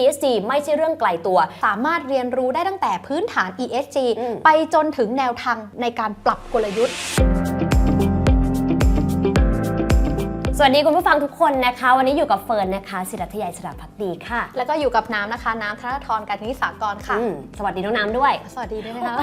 ESG ไม่ใช่เรื่องไกลตัว สามารถเรียนรู้ได้ตั้งแต่พื้นฐาน ESG อืมไปจนถึงแนวทางในการปรับกลยุทธ์ วัสดีคุณผู้ฟังทุกคนนะคะ วันนี้อยู่กับเฟิร์นนะคะศิรัทยายสระพักดีค่ะ แล้วก็อยู่กับน้ำนะคะ น้ำธนทรการนิสากรค่ะ อืมสวัสดีน้องน้ำด้วย สวัสดีด้วยนะคะ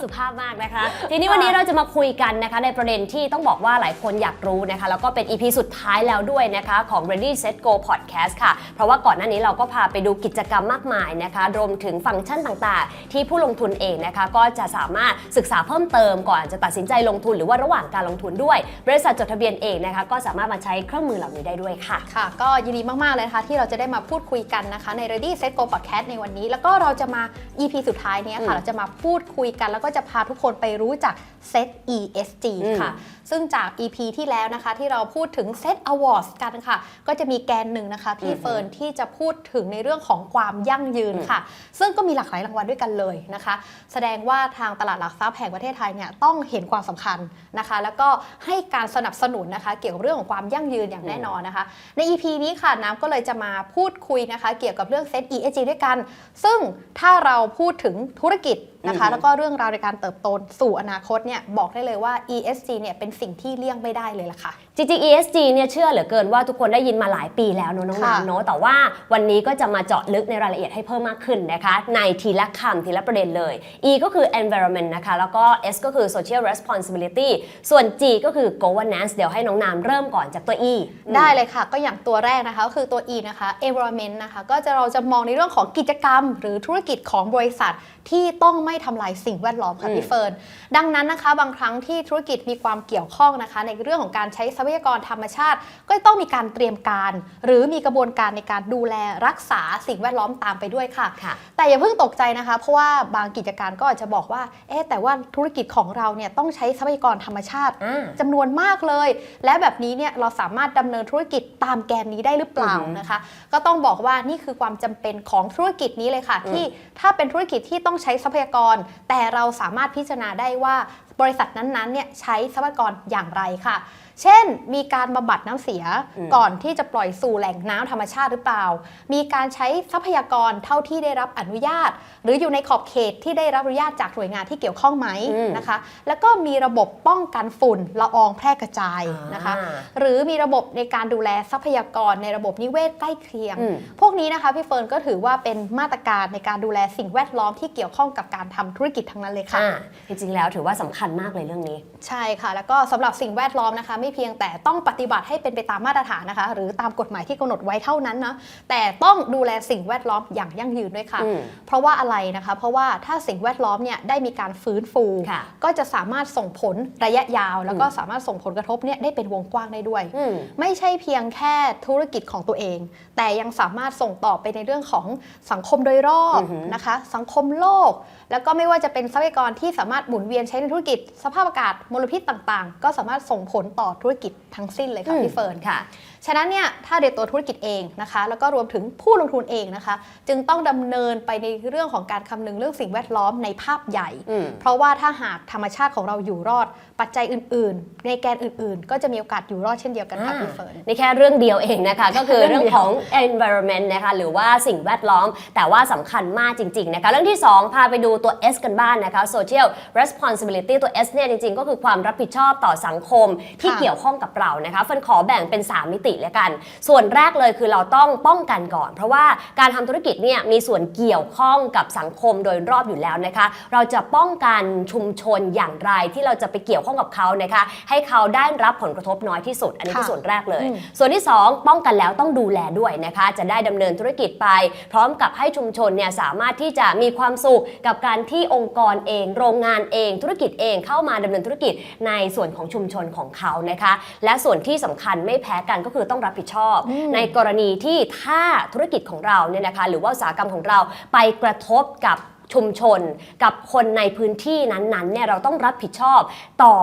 สุภาพมากนะคะ ทีนี้วันนี้เราจะมาคุยกันนะคะ ในประเด็นที่ต้องบอกว่าหลายคนอยากรู้นะคะ แล้วก็เป็น EP สุดท้ายแล้วด้วยนะคะของ Ready Set Go Podcast ค่ะ เพราะว่าก่อนหน้านี้เราก็พาไปดูกิจกรรมมากมายนะคะ รวมถึงฟังก์ชันต่างๆ ที่ผู้ลงทุนเองนะคะ ก็จะสามารถศึกษาเพิ่มเติมก่อนจะตัดสินใจลงทุนหรือว่าระหว่างการลงทุนด้วย บริษัทจดทะเบียนเองนะคะก็สามารถมาใช้เครื่องมือเหล่านี้ได้ด้วยค่ะ ค่ะ ก็ยินดีมาก ๆ เลยนะคะ ที่เราจะได้มาพูดคุยกันนะคะ ใน Ready Set Go Podcast ในวันนี้ แล้วก็เราจะมา EP สุดท้ายเนี้ยอืค่ะมเราจะมาพูดคุยกัน แล้วก็จะพาทุกคนไปรู้จัก Set ESG อืมค่ะ ซึ่งจาก EP ที่แล้วนะคะ ที่เราพูดถึง Set Awards กันค่ะ ก็จะมีแกนหนึ่งนะคะพี่อืมเฟิร์นที่จะพูดถึงในเรื่องของความยั่งยืนค่ะ ซึ่งก็มีหลากหลายรางวัลด้วยกันเลยนะคะ แสดงว่าทางตลาดหลักทรัพย์แห่งประเทศไทยเนี่ยต้องเห็นความสำคัญนะคะ แล้วก็ให้การสนับสนุนนะคะ เกี่ยวกับเรื่องของความยั่งยืนอย่างแน่นอนนะคะ ใน EP นี้ค่ะน้ำก็เลยจะมาพูดคุยนะคะ เกี่ยวกับเรื่องเซต ESG ด้วยกัน ซึ่งถ้าเราพูดถึงธุรกิจนะคะอือฮึแล้วก็เรื่องราวในการเติบโตสู่อนาคตเนี่ยบอกได้เลยว่า ESG เนี่ยเป็นสิ่งที่เลี่ยงไม่ได้เลยล่ะค่ะ จริงๆ ESG เนี่ยเชื่อเหลือเกินว่าทุกคนได้ยินมาหลายปีแล้วเนอะน้องค่ะน้ำเนอะแต่ว่าวันนี้ก็จะมาเจาะลึกในรายละเอียดให้เพิ่มมากขึ้นนะคะ ในทีละคำทีละประเด็นเลย E ก็คือ environment นะคะ แล้วก็ S ก็คือ social responsibility ส่วน G ก็คือ governance เดี๋ยวให้น้องน้ำเริ่มก่อนจากตัว E ได้เลยค่ะ ก็อย่างตัวแรกนะคะก็คือตัว E นะคะ environment นะคะ ก็จะเราจะมองในเรื่องของกิจกรรม หรือธุรกิจของบริษัทที่ต้องไม่ทำลายสิ่งแวดล้อมค่ะอืมพี่เฟิร์นดังนั้นนะคะ บางครั้งที่ธุรกิจมีความเกี่ยวข้องนะคะ ในเรื่องของการใช้ทรัพยากรธรรมชาติ ก็ต้องมีการเตรียมการ หรือมีกระบวนการในการดูแลรักษาสิ่งแวดล้อมตามไปด้วยค่ะค่ะแต่อย่าเพิ่งตกใจนะคะ เพราะว่าบางกิจการก็อาจจะบอกว่าเอ๊ะแต่ว่าธุรกิจของเราเนี่ยต้องใช้ทรัพยากรธรรมชาติอ่าจำนวนมากเลย และแบบนี้เนี่ยเราสามารถดำเนินธุรกิจตามแกนนี้ได้หรือเปล่าอือฮึนะคะ ก็ต้องบอกว่านี่คือความจำเป็นของธุรกิจนี้เลยค่ะอืมที่ถ้าเป็นธุรกิจที่ต้องใช้ทรัพยากร แต่เราสามารถพิจารณาได้ว่าบริษัทนั้นๆเนี่ยใช้ทรัพยากรอย่างไรค่ะ เช่น มีการบำบัดน้ำเสียอืมก่อนที่จะปล่อยสู่แหล่งน้ำธรรมชาติหรือเปล่า มีการใช้ทรัพยากรเท่าที่ได้รับอนุญาต หรืออยู่ในขอบเขตที่ได้รับอนุญาตจากหน่วยงานที่เกี่ยวข้องไหมอืมนะคะ แล้วก็มีระบบป้องกันฝุ่นละอองแพร่กระจายนะคะอ่าหรือมีระบบในการดูแลทรัพยากรในระบบนิเวศใกล้เคียงอืมพวกนี้นะคะพี่เฟิร์นก็ถือว่าเป็นมาตรการในการดูแลสิ่งแวดล้อมที่เกี่ยวข้องกับการทำธุรกิจทั้งนั้นเลยค่ะอ่าจริงๆแล้วถือว่าสำคัญมากเลยเรื่องนี้ ใช่ค่ะ แล้วก็สำหรับสิ่งแวดล้อมนะคะไม่เพียงแต่ต้องปฏิบัติให้เป็นไปตามมาตรฐานนะคะ หรือตามกฎหมายที่กำหนดไว้เท่านั้นนะแต่ต้องดูแลสิ่งแวดล้อมอย่างยั่งยืนด้วยค่ะอืมเพราะว่าอะไรนะคะ เพราะว่าถ้าสิ่งแวดล้อมเนี่ยได้มีการฟื้นฟูค่ะก็จะสามารถส่งผลระยะยาว แล้วก็สามารถส่งผลกระทบเนี่ยได้เป็นวงกว้างได้ด้วยอืมไม่ใช่เพียงแค่ธุรกิจของตัวเอง แต่ยังสามารถส่งต่อไปในเรื่องของสังคมโดยรอบอือหือนะคะ สังคมโลก แล้วก็ไม่ว่าจะเป็นทรัพยากรที่สามารถหมุนเวียนใช้ในธุรกิจ สภาพอากาศมลพิษต่างๆ ก็สามารถส่งผลต่อธุรกิจทั้งสิ้นเลยค่ะพี่เฟิร์นค่ะ ฉะนั้นเนี่ยถ้าในตัวธุรกิจเองนะคะ แล้วก็รวมถึงผู้ลงทุนเองนะคะ จึงต้องดำเนินไปในเรื่องของการคำนึงเรื่องสิ่งแวดล้อมในภาพใหญ่อืมเพราะว่าถ้าหากธรรมชาติของเราอยู่รอด ปัจจัยอื่น ๆ ในแกนอื่น ๆ ก็จะมีโอกาสอยู่รอดเช่นเดียวกันค่ะพี่เฟิร์นนี่แค่เรื่องเดียวเองนะคะ ก็คือเรื่เรื่อองงเดียวของ environment นะคะหรือว่าสิ่งแวดล้อม แต่ว่าสำคัญมากจริง ๆ นะคะ เรื่องที่ 2 พาไปดูตัว S กันบ้านนะคะ social responsibility ตัว S เนี่ยจริง ๆ ก็คือความรับผิดชอบต่อสังคมที่ค่ะเกี่ยวข้องกับเรานะคะเฟิร์นขอแบ่งเป็น 3 มิติแล้วกัน ส่วนแรกเลยคือเราต้องป้องกันก่อน เพราะว่าการทำธุรกิจเนี่ยมีส่วนเกี่ยวข้องกับสังคมโดยรอบอยู่แล้วนะคะ เราจะป้องกันชุมชนอย่างไรที่เราจะไปเกี่ยวข้องกับเขานะคะ ให้เขาได้รับผลกระทบน้อยที่สุด อันนี้คือค่ะส่วนแรกเลยอืมส่วนที่ 2 ป้องกันแล้วต้องดูแลด้วยนะคะ จะได้ดำเนินธุรกิจไป พร้อมกับให้ชุมชนเนี่ยสามารถที่จะมีความสุขกับการที่องค์กรเอง โรงงานเอง ธุรกิจเองเข้ามาดำเนินธุรกิจในส่วนของชุมชนของเขานะคะ และส่วนที่สำคัญไม่แพ้กันก็คือต้องรับผิดชอบอืมในกรณีที่ถ้าธุรกิจของเราเนี่ยนะคะหรือว่าอุตสาหกรรมของเราไปกระทบกับ ชุมชน กับคนในพื้นที่นั้นๆเนี่ยเราต้องรับผิดชอบต่อ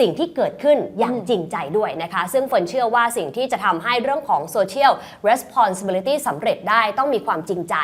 สิ่งที่เกิดขึ้นอย่างจริงใจด้วยนะคะ ซึ่งฝนเชื่อว่าสิ่งที่จะทำให้เรื่องของ social responsibility สำเร็จได้ต้องมีความจริงใจ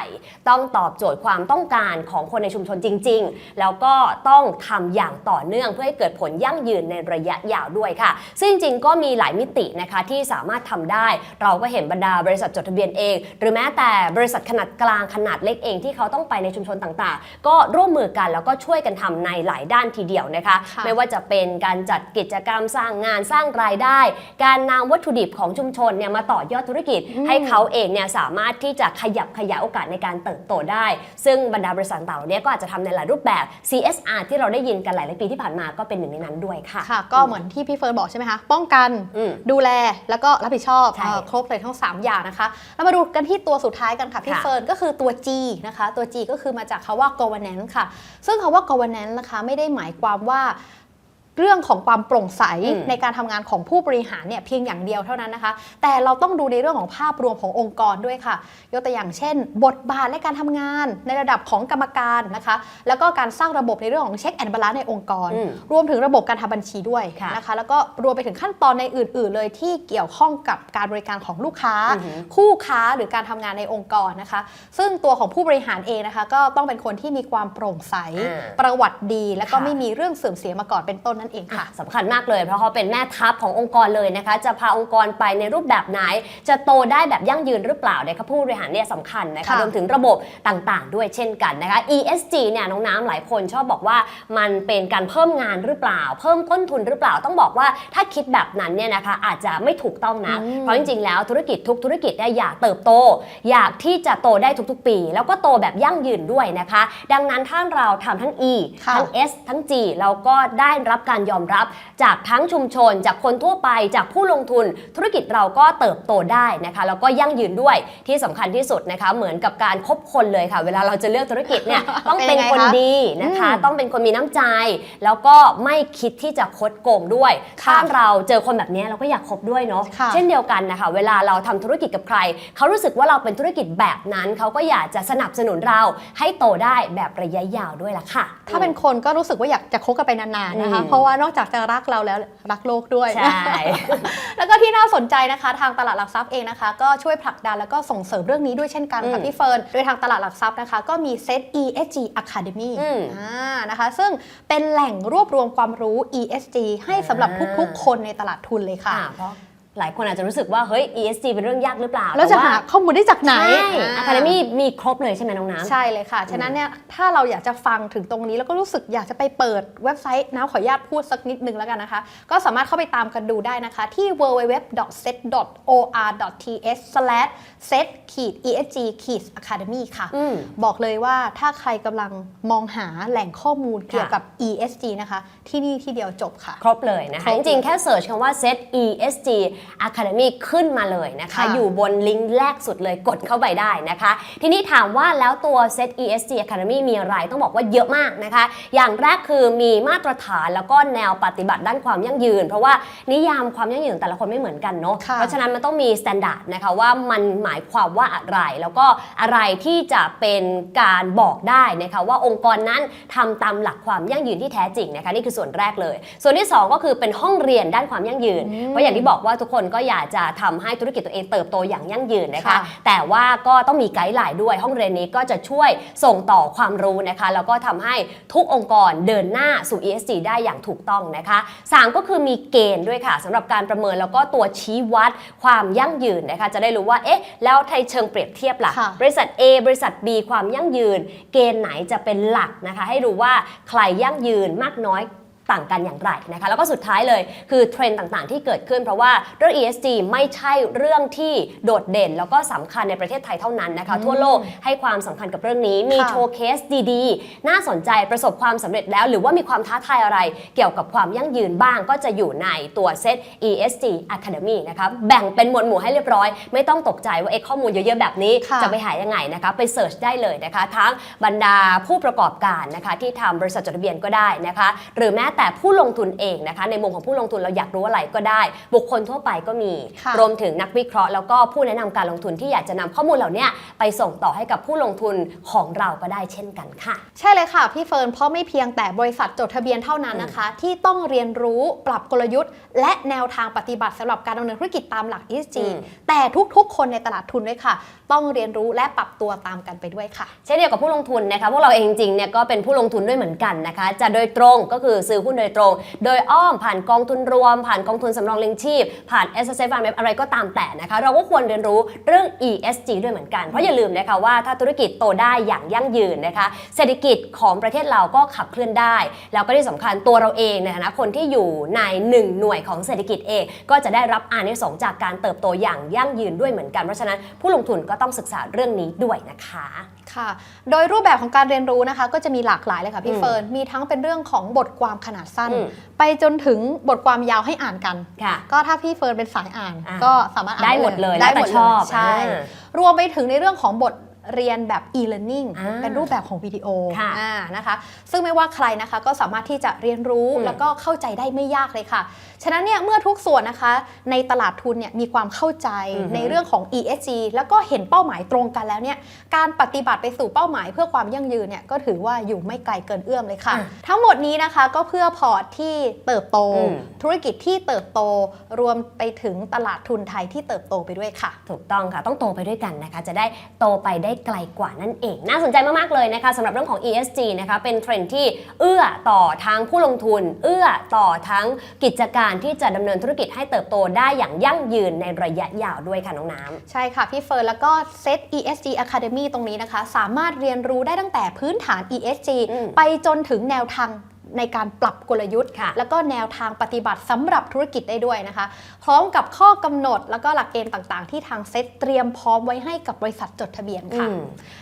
ต้องตอบโจทย์ความต้องการของคนในชุมชนจริง ๆ แล้วก็ต้องทำอย่างต่อเนื่องเพื่อให้เกิดผลยั่งยืนในระยะยาวด้วยค่ะ ซึ่งจริงๆก็มีหลายมิตินะคะที่สามารถทำได้ เราก็เห็นบรรดาบริษัทจดทะเบียนเอง หรือแม้แต่บริษัทขนาดกลางขนาดเล็กเองที่เขาต้องไปในชุมชนต่างๆก็ร่วมมือกันแล้วก็ช่วยกันทำในหลายด้านทีเดียวนะคะค่ะไม่ว่าจะเป็นการจัดกิจกรรมสร้างงานสร้างรายได้ การนำวัตถุดิบของชุมชนเนี่ยมาต่อยอดธุรกิจ ให้เขาเองเนี่ยสามารถที่จะขยับขยายโอกาสในการเติบโตได้ ซึ่งบรรดาบริษัทต่างๆเหล่านี้ก็อาจจะทำในหลายรูปแบบ CSR ที่เราได้ยินกันหลายๆปีที่ผ่านมาก็เป็นหนึ่งในนั้นด้วยค่ะค่ะ ก็เหมือนที่พี่เฟิร์นบอกใช่ไหมคะ ป้องกันอืมดูแลแล้วก็รับผิดชอบใช่เอ่อครบเลยทั้ง 3 อย่างนะคะ แล้วมาดูกันที่ตัวสุดท้ายกันค่ะพี่ค่ะเฟิร์นก็คือตัว G นะคะ ตัว G ก็คือมาจากคาว่า governance ค่ะ ซึ่งคาว่า governance นะคะไม่ได้หมายความว่า เรื่องของความโปร่งใสอืมในการทำงานของผู้บริหารเนี่ยเพียงอย่างเดียวเท่านั้นนะคะ แต่เราต้องดูในเรื่องของภาพรวมขององค์กรด้วยค่ะ ยกตัวอย่างเช่น บทบาทในการทำงานในระดับของกรรมการนะคะ แล้วก็การสร้างระบบในเรื่องของเช็คแอนด์บาลานซ์ในองค์กรอืมรวมถึงระบบการทำบัญชีด้วยค่ะนะคะ แล้วก็รวมไปถึงขั้นตอนในอื่น ๆ เลยที่เกี่ยวข้องกับการบริการของลูกค้าอือหือคู่ค้าหรือการทำงานในองค์กรนะคะ ซึ่งตัวของผู้บริหารเองนะคะ ก็ต้องเป็นคนที่มีความโปร่งใสอ่าประวัติดี แล้วก็ค่ะไม่มีเรื่องเสื่อมเสียมาก่อนเป็นต้นนั่นเองค่ะสำคัญมากเลยเพราะเขาเป็นแม่ทัพขององค์กรเลยนะคะ จะพาองค์กรไปในรูปแบบไหน จะโตได้แบบยั่งยืนหรือเปล่าเนี่ยค่ะผู้บริหารเนี่ยสำคัญนะคะค่ะรวมถึงระบบต่างๆ ด้วยเช่นกันนะคะ ESG เนี่ยน้องน้ำหลายคนชอบบอกว่ามันเป็นการเพิ่มงานหรือเปล่า เพิ่มต้นทุนหรือเปล่าต้องบอกว่าถ้าคิดแบบนั้นเนี่ยนะคะอาจจะไม่ถูกต้องนะอืมเพราะจริงๆ แล้วธุรกิจทุกธุรกิจเนี่ยอยากเติบโต อยากที่จะโตได้ทุกๆ ปี แล้วก็โตแบบยั่งยืนด้วยนะคะ ดังนั้นถ้าเราทำทั้ง E ค่ะทั้ง S ทั้ง G เราก็ได้รับการยอมรับ จากทั้งชุมชน จากคนทั่วไป จากผู้ลงทุน ธุรกิจเราก็เติบโตได้นะคะแล้วก็ยั่งยืนด้วยที่สำคัญที่สุดนะคะเหมือนกับการคบคนเลยค่ะ เวลาเราจะเลือกธุรกิจเนี่ยต้องเป็เป็นนยังไงคนคะดีนะคะอืมต้องเป็นคนมีน้ำใจ แล้วก็ไม่คิดที่จะคดโกงด้วยค่ะถ้าเราเจอคนแบบนี้เราก็อยากคบด้วยเนาะค่ะเช่นเดียวกันนะคะเวลาเราทำธุรกิจกับใคร เขารู้สึกว่าเราเป็นธุรกิจแบบนั้น เขาก็อยากจะสนับสนุนเราให้โตได้แบบระยะยาวด้วยล่ะค่ะ ถ้าเป็นคนก็รู้สึกว่าอยากจะคบกันไปนานๆนะคะอืมเพราะว่านอกจากจะรักเราแล้วรักโลกด้วย ใช่ แล้วก็ที่น่าสนใจนะคะ ทางตลาดหลักทรัพย์เองนะคะ ก็ช่วยผลักดันแล้วก็ส่งเสริมเรื่องนี้ด้วยเช่นกันอืค่ะมพี่เฟิร์น โดยทางตลาดหลักทรัพย์นะคะ ก็มี Set ESG Academy อืมอ่านะคะ ซึ่งเป็นแหล่งรวบรวมความรู้ ESG ให้สำหรับทุกๆ คนในตลาดทุนเลยค่ะอ่าเพราะ หลายคนอาจจะรู้สึกว่าเฮ้ย ESG เป็นเรื่องยากหรือเปล่าแล้วจะหาต่ข้อมูลได้จากไหนใช่อ่า Academy มีครบเลยใช่ไหมน้องน้ำใช่เลยค่ะ ฉะนั้นเนี่ยถ้าเราอยากจะฟังถึงตรงนี้ แล้วก็รู้สึกอยากจะไปเปิดเว็บไซต์น้ำขออนุญาตพูดสักนิดนึงแล้วกันนะคะ ก็สามารถเข้าไปตามกันดูได้นะคะ ที่ www.set.or.ts/set-esg-academy ค่ะอืมบอกเลยว่าถ้าใครกำลังมองหาแหล่งข้อมูลเกี่ยวกับ ESG นะคะ ที่นี่ที่เดียวจบค่ะ ครบเลยนะคคะรจบริงๆแค่เสิร์ชคำว่า set ESG Academy ขึ้นมาเลยนะคะ ค่ะ อยู่บนลิงก์แรกสุดเลยกดเข้าไปได้นะคะ ทีนี้ถามว่าแล้วตัว set ESG Academy มีอะไรต้องบอกว่าเยอะมากนะคะ อย่างแรกคือมีมาตรฐานแล้วก็แนวปฏิบัติด้านความยั่งยืน เพราะว่านิยามความยั่งยืนของแต่ละคนไม่เหมือนกันเนาะค่ะ เพราะฉะนั้นมันต้องมีสแตนดาร์ดนะคะว่ามันหมายความว่าอะไร แล้วก็อะไรที่จะเป็นการบอกได้นะคะว่าองค์กรนั้นทำตามหลักความยั่งยืนที่แท้จริงนะคะนี่คือส่วนแรกเลย ส่วนที่2ก็คือเป็นห้องเรียนด้านความยั่งยืน เพราะอย่างที่บอกว่าทุกคนก็อยากจะทำให้ธุรกิจตัวเองเติบโตอย่างยั่งยืนนะคะค่ะแต่ว่าก็ต้องมีไกด์ไลน์ด้วยห้องเรียนนี้ก็จะช่วยส่งต่อความรู้นะคะ แล้วก็ทำให้ทุกองค์กรเดินหน้าสู่ ESG ได้อย่างถูกต้องนะคะ 3 ก็คือมีเกณฑ์ด้วยค่ะสำหรับการประเมินแล้วก็ตัวชี้วัดความยั่งยืนนะคะ จะได้รู้ว่าเอ๊ะแล้วในเชิงเปรียบเทียบล่ะค่ะบริษัท A บริษัท B ความยั่งยืน เกณฑ์ไหนจะเป็นหลักนะคะ ให้รู้ว่าใครยั่งยืนมากน้อย ต่างกันอย่างไรนะคะแล้วก็สุดท้ายเลยคือเทรนด์ต่างๆ ที่เกิดขึ้น เพราะว่าเรื่อง ESG ไม่ใช่เรื่องที่โดดเด่น แล้วก็สำคัญในประเทศไทยเท่านั้นนะคะทั่วโลกให้ความสำคัญกับเรื่องนี้มีค่ะโชว์เคสดีๆ น่าสนใจประสบความสำเร็จแล้ว หรือว่ามีความท้าทายอะไรเกี่ยวกับความยั่งยืนบ้างก็จะอยู่ในตัวเซต ESG Academy นะคะแบ่งเป็นหมวดหมู่ให้เรียบร้อย ไม่ต้องตกใจว่าเอ๊ะข้อมูลเยอะๆแบบนี้ค่ะจะไปหายังไงนะคะไปเสิร์ชได้เลยนะคะทั้งบรรดาผู้ประกอบการนะคะที่ทำบริษัทจดทะเบียนก็ได้นะคะหรือแม้แต่ผู้ลงทุนเองนะคะในมุมของผู้ลงทุนเราอยากรู้อะไรก็ได้ บุคคลทั่วไปก็มีค่ะรวมถึงนักวิเคราะห์แล้วก็ผู้แนะนำการลงทุนที่อยากจะนำข้อมูลเหล่านี้ไปส่งต่อให้กับผู้ลงทุนของเราก็ได้เช่นกันค่ะ ใช่เลยค่ะพี่เฟิร์นเพราะไม่เพียงแต่บริษัทจดทะเบียนเท่านั้นนะคะ ที่ต้องเรียนรู้ปรับกลยุทธ์ และแนวทางปฏิบัติสำหรับการดำเนินธุรกิจตามหลัก ESG อืมแต่ทุกๆ คนในตลาดทุนด้วยค่ะ ต้องเรียนรู้และปรับตัวตามกันไปด้วยค่ะ เช่นเดียวกับผู้ลงทุนนะคะพวกเราเองจริงๆเนี่ยก็เป็นผู้ลงทุนด้วยเหมือนกันนะคะ จะโดยตรงก็คือซื้อหุ้นโดยตรง โดยอ้อมผ่านกองทุนรวม ผ่านกองทุนสำรองเลี้ยงชีพ ผ่าน S S F R M อะไรก็ตามแต่นะคะ เราก็ควรเรียนรู้เรื่อง E S G ด้วยเหมือนกัน เพราะอย่าลืมนะคะว่าถ้าธุรกิจโตได้อย่างยั่งยืนนะคะ เศรษฐกิจของประเทศเราก็ขับเคลื่อนได้ แล้วก็ที่สำคัญตัวเราเองในฐานะคนที่อยู่ในหนึ่งหน่วยของเศรษฐกิจเองก็จะได้รับอานิสงส์จากการเติบโตอย่างยั่งยืนด้วยเหมือนกัน เพราะฉะนั้นผู้ลงทุนก็ต้องศึกษาเรื่องนี้ด้วยนะคะค่ะ โดยรูปแบบของการเรียนรู้นะคะ ก็จะมีหลากหลายเลยค่ะพี่เฟิร์นมีทั้งเป็นเรื่องของบทความขนาดสั้นอืมไปจนถึงบทความยาวให้อ่านกัน ค่ะ ก็ถ้าพี่เฟิร์นเป็นสายอ่านอะก็สามารถอ่านได้หมดเลยได้แล้วแต่หมดชอบใช่อ่ารวมไปถึงในเรื่องของบท เรียนแบบ e-learning อ่าเป็นรูปแบบของวิดีโอค่ะอ่านะคะซึ่งไม่ว่าใครนะคะก็สามารถที่จะเรียนรู้อืมแล้วก็เข้าใจได้ไม่ยากเลยค่ะ ฉะนั้นเนี่ยเมื่อทุกส่วนนะคะในตลาดทุนเนี่ยมีความเข้าใจอือฮึในเรื่องของ ESG แล้วก็เห็นเป้าหมายตรงกันแล้วเนี่ยการปฏิบัติไปสู่เป้าหมายเพื่อความยั่งยืนเนี่ยก็ถือว่าอยู่ไม่ไกลเกินเอื้อมเลยค่ะอะทั้งหมดนี้นะคะก็เพื่อพอร์ตที่เติบโตอืมธุรกิจที่เติบโตรวมไปถึงตลาดทุนไทยที่เติบโตไปด้วยค่ะ ถูกต้องค่ะ ต้องโตไปด้วยกันนะคะ จะได้โตไปได้ไกลกว่านั่นเอง น่าสนใจมาก ๆ เลยนะคะสำหรับเรื่องของ ESG นะคะเป็นเทรนด์ที่เอื้อต่อทั้งผู้ลงทุน เอื้อต่อทั้งกิจการที่จะดำเนินธุรกิจให้เติบโตได้อย่างยั่งยืนในระยะยาวด้วยค่ะน้องน้ำใช่ค่ะพี่เฟิร์นแล้วก็เซต ESG Academy ตรงนี้นะคะ สามารถเรียนรู้ได้ตั้งแต่พื้นฐาน ESG อืมไปจนถึงแนวทาง ในการปรับกลยุทธ์ค่ะแล้วก็แนวทางปฏิบัติสำหรับธุรกิจได้ด้วยนะคะ พร้อมกับข้อกำหนดแล้วก็หลักเกณฑ์ต่างๆ ที่ทางเซตเตรียมพร้อมไว้ให้กับบริษัทจดทะเบียนค่ะอืม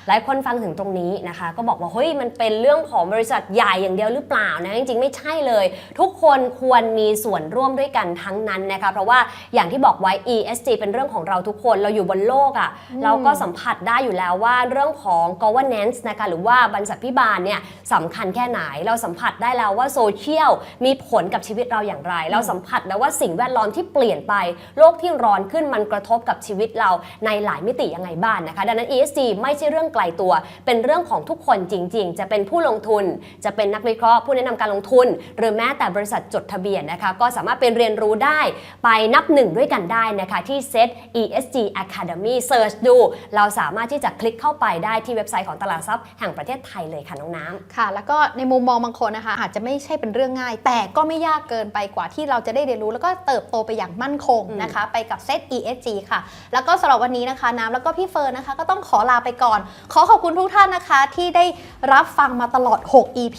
หลายคนฟังถึงตรงนี้นะคะ ก็บอกว่าเฮ้ยมันเป็นเรื่องของบริษัทใหญ่อย่างเดียวหรือเปล่านะจริงๆไม่ใช่เลย ทุกคนควรมีส่วนร่วมด้วยกันทั้งนั้นนะคะเพราะว่าอย่างที่บอกไว้ ESG เป็นเรื่องของเราทุกคนเราอยู่บนโลกอะ่ะเราก็สัมผัสได้อยู่แล้วว่าเรื่องของ governance นะคะหรือว่าบรรษัทพิบาลเนี่ยสำคัญแค่ไหนเราสัมผัสได้แล้วว่าโซเชียลมีผลกับชีวิตเราอย่างไร เราสัมผัสแล้วว่าสิ่งแวดล้อมที่เปลี่ยนไป โลกที่ร้อนขึ้นมันกระทบกับชีวิตเราในหลายมิติยังไงบ้างนะคะ ดังนั้น ESG ไม่ใช่เรื่องไกลตัว เป็นเรื่องของทุกคนจริง ๆ จะเป็นผู้ลงทุน จะเป็นนักวิเคราะห์ผู้แนะนำการลงทุน หรือแม้แต่บริษัทจดทะเบียนนะคะก็สามารถเป็นเรียนรู้ได้ไปนับหนึ่งด้วยกันได้นะคะที่ Set ESG Academy Search ดู เราสามารถที่จะคลิกเข้าไปได้ที่เว็บไซต์ของตลาดทรัพย์แห่งประเทศไทยเลยค่ะน้องน้ำค่ะ แล้วก็ในมุมมองบางคนนะคะอาจจะไม่ใช่เป็นเรื่องง่าย แต่ก็ไม่ยากเกินไปกว่าที่เราจะได้เรียนรู้ แล้วก็เติบโตไปอย่างมั่นคงนะคะ ไปกับเซต ESG ค่ะ แล้วก็สำหรับวันนี้นะคะน้ำแล้วก็พี่เฟิร์นนะคะ ก็ต้องขอลาไปก่อน ขอขอบคุณทุกท่านนะคะที่ได้รับฟังมาตลอด 6 EP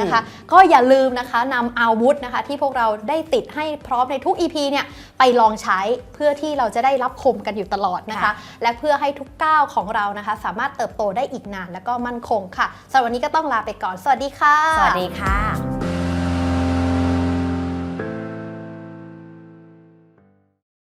นะคะ ก็อย่าลืมนะคะนำอาวุธนะคะ ที่พวกเราได้ติดให้พร้อมในทุก EP เนี่ยไปลองใช้เพื่อที่เราจะได้รับคมกันอยู่ตลอดนะคะค่ะและเพื่อให้ทุกก้าวของเรานะคะ สามารถเติบโตได้อีกนาน แล้วก็มั่นคงค่ะสำหรับวันนี้ก็ต้องลาไปก่อน สวัสดีค่ะ สวัสดีค่ะค่ะ